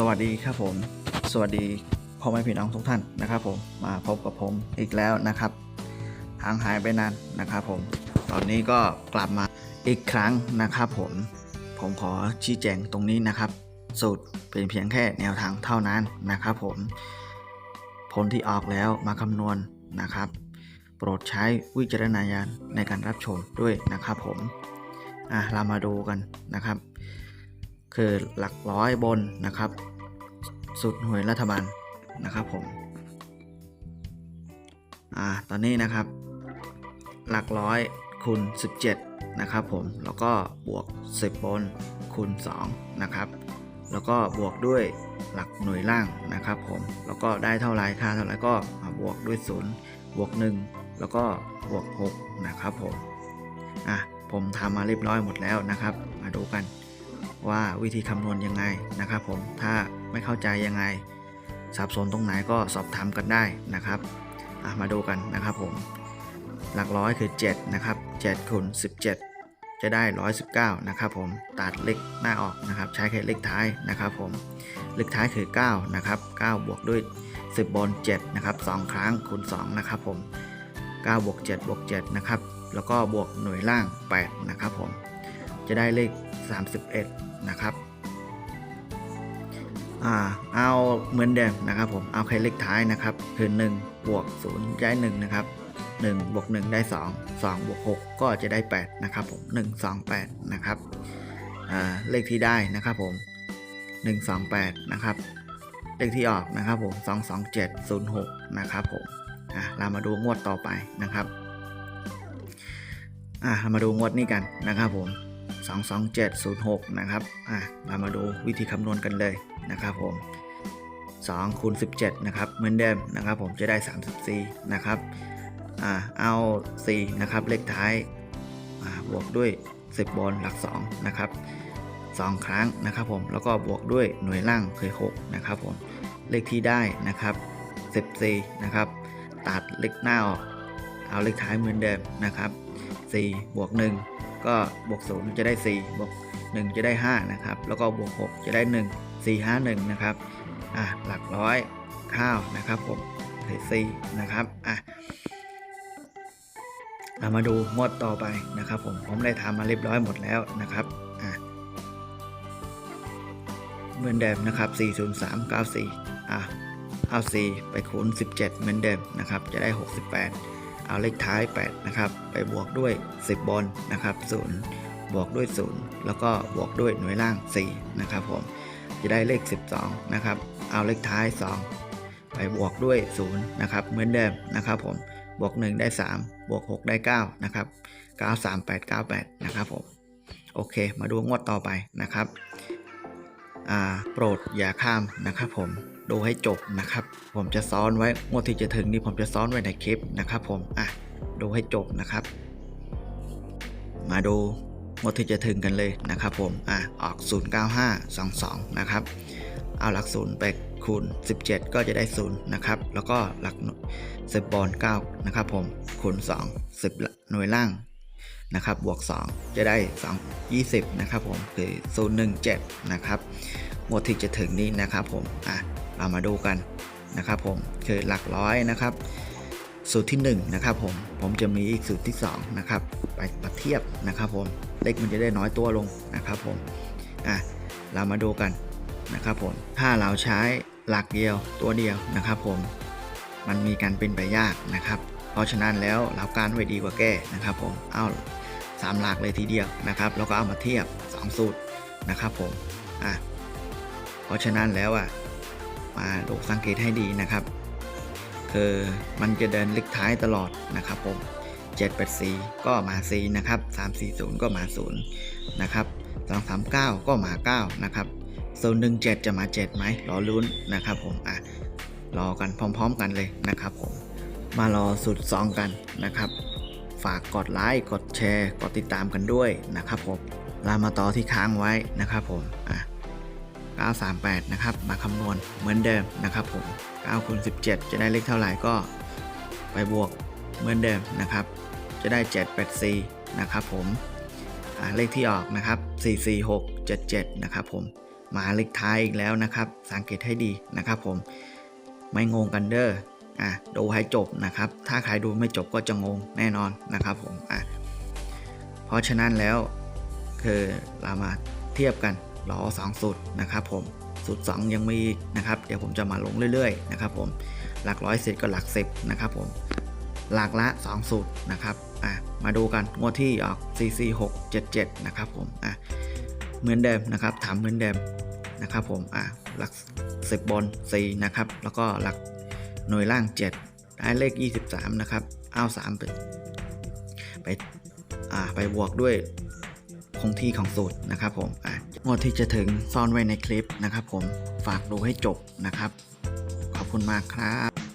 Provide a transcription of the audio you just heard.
สวัสดีครับผม สวัสดีพ่อแม่พี่น้องทุกท่านนะครับผมมาพบกับผมอีกแล้วนะครับห่างหายไปนานนะครับผม ตอนนี้ก็กลับมาอีกครั้งนะครับผม ผมขอชี้แจงตรงนี้นะครับ สูตรเป็นเพียงแค่แนวทางเท่านั้นนะครับผม ผลที่ออกแล้วมาคำนวณนะครับ โปรดใช้วิจารณญาณในการรับชมด้วยนะครับผมอะเรามาดูกันนะครับคือหลักร้อยบนนะครับ สุดหน่วยรัฐบาลนะครับผม อ่า ตอนนี้นะครับ หลักร้อยคูณ17 นะครับผม แล้วก็บวก 10บนคูณ2นะครับ แล้วก็บวกด้วยหลักหน่วยล่างนะครับผม แล้วก็ได้เท่าไรค่าเท่าไรก็บวกด้วย0บวก 1 แล้วก็บวก6นะครับผม อะ ผมทำมาเรียบร้อยหมดแล้วนะครับ มาดูกัน ว่าวิธีคำนวณยังไงนะครับผมถ้าไม่เข้าใจยังไง สับสนตรงไหนก็สอบถามกันได้นะครับมาดูกันนะครับผม หลักร้อยคือ 7 นะครับ7คูณ17 จะได้ 119 นะครับผมตัดเลขหน้าออกนะครับ ใช้แค่เลขท้ายนะครับผมเลขท้ายคือ 9 นะครับ 9 บวกด้วย 10 บน7นะครับ 2 ครั้งคูณ2นะครับผม9บวก7บวก7นะครับ แล้วก็บวกหน่วยล่าง 8 นะครับผม จะได้เลข 31 นะครับอ่าเอาเหมือนเดิมนะครับผมเอาแค่เลขท้ายนะครับคือ1บวก0ย้าย1นะครับ1บวก1ได้ 2 2บวก6ก็จะได้ 8 นะครับผม 1 2 8 นะครับเลขที่ได้นะครับผม 1 2 8 นะครับ เลขที่ออกนะครับผม 2 2 7 0 6 นะครับผมเรามาดูงวดต่อไปนะครับเรามาดูงวดนี้กันนะครับผม 22706 นะครับ อะเรามาดูวิธีคำนวณกันเลยนะครับผม2คูณ17 นะครับ เหมือนเดิมนะครับ ผมจะได้ 34 นะครับ อ่า เอา 4 นะครับ เลขท้าย อ่า บวกด้วย 10 บนหลัก 2 นะครับ 2 ครั้งนะครับผม แล้วก็บวกด้วยหน่วยล่างเคือ6นะครับผม เลขที่ได้นะครับ 14 นะครับ ตัดเลขหน้าออก เอาเลขท้ายเหมือนเดิมนะครับ 4 บวก 1 ก็บวก0จะได้ 4 บวก 1 จะได้ 5 นะครับ แล้วก็บวก 6 จะได้ 1 4 5 1 นะครับ อะหลักร้อยข้าวนะครับผมคือ4นะครับ อะเรามาดูงวดต่อไปนะครับผมผมได้ทำมาเรียบร้อยหมดแล้วนะครับอะเหมือนเดิมนะครับ 40394 อะเอา4ไปคูณ 17 เหมือนเดิมนะครับ จะได้ 68 เอาเลขท้าย 8 นะครับ ไปบวกด้วย 10บนนะครับ0บวกด้วย 0 แล้วก็บวกด้วยหน่วยล่าง 4 นะครับผม จะได้เลข 12 นะครับ เอาเลขท้าย 2 ไปบวกด้วย 0 นะครับ เหมือนเดิมนะครับผม บวก 1 ได้ 3 บวก 6 ได้ 9 นะครับ 9 3 8 9 8 นะครับผม โอเค มาดูงวดต่อไปนะครับอ่าโปรดอย่าข้ามนะครับผม ดูให้จบนะครับ ผมจะซ้อนไว้งวดที่จะถึงนี่ผมจะซ้อนไว้ในคลิปนะครับ ผมอะดูให้จบนะครับ มาดูงวดที่จะถึงกันเลยนะครับ ผมอะออก 09522 นะครับ เอาหลักศูนย์ไปคูณ 17 ก็จะได้0นะครับ แล้วก็หลัก10บอล9นะครับ ผมคูณ 2 10 หน่วยล่างนะครับบวก 2 จะได้ 2 20 นะครับผมคือ 017 นะครับหมวดที่จะถึงนี้นะครับผมอะ เรามาดูกันนะครับผมคือหลักร้อยนะครับ สูตรที่1นะครับผมผมจะมีอีกสูตรที่2นะครับไปมาเทียบนะครับผมเลขมันจะได้น้อยตัวลงนะครับผมอะเรามาดูกันนะครับผมถ้าเราใช้หลักเดียวตัวเดียวนะครับผมมันมีการเป็นไปยากนะครับ เพราะฉะนั้นแล้วเราการไว้ดีกว่าแก้นะครับผมเอาสามหลักเลยทีเดียวนะครับแล้วก็เอามาเทียบ 2 สูตรนะครับผมอะเพราะฉะนั้นแล้วอะ มาดูสังเกตให้ดีนะครับ คือมันจะเดินเลขท้ายตลอดนะครับผม784 ก็มา 4 นะครับ 340 ก็มา 0 นะครับ 239 ก็มา 9 นะครับ017 จะมา 7 ไหมรอลุ้นนะครับผม อะ รอกันพร้อม ๆ กันเลยนะครับผม มารอสุดซองกันนะครับ ฝากกดไลค์ กดแชร์ กดติดตามกันด้วยนะครับผม ลามาต่อที่ค้างไว้นะครับผม อะ 938 นะครับ มาคำนวณเหมือนเดิมนะครับผม9คูณ17 จะได้เลขเท่าไหร่ก็ไปบวกเหมือนเดิมนะครับ จะได้ 784 นะครับผมเลขที่ออกนะครับ 44677 นะครับผมมาเลขท้ายอีกแล้วนะครับ สังเกตให้ดีนะครับผมไม่งงกันเด้ออะดูให้จบนะครับ ถ้าใครดูไม่จบก็จะงงแน่นอนนะครับผมอะเพราะฉะนั้นแล้วคือเรามาเทียบกัน ล้อสองสูตรนะครับผมสูตร2ยังมีอีกนะครับเดี๋ยวผมจะมาลงเรื่อยๆนะครับผมหลักร้อยเสร็จก็หลักสิบนะครับผมหลักละ 2 สูตรนะครับอะมาดูกันงวดที่ออก CC 6 7 7นะครับผมอะเหมือนเดิมนะครับถามเหมือนเดิมนะครับผมอะหลัก 10 บน4นะครับแล้วก็หลักหน่วยล่าง 7 ได้เลข 23 นะครับเอา3ไปไปอ่าไปบวกด้วยคงที่ของสูตรนะครับผมอะ งวดที่จะถึงซ่อนไว้ในคลิปนะครับผมฝากดูให้จบนะครับ ขอบคุณมากครับ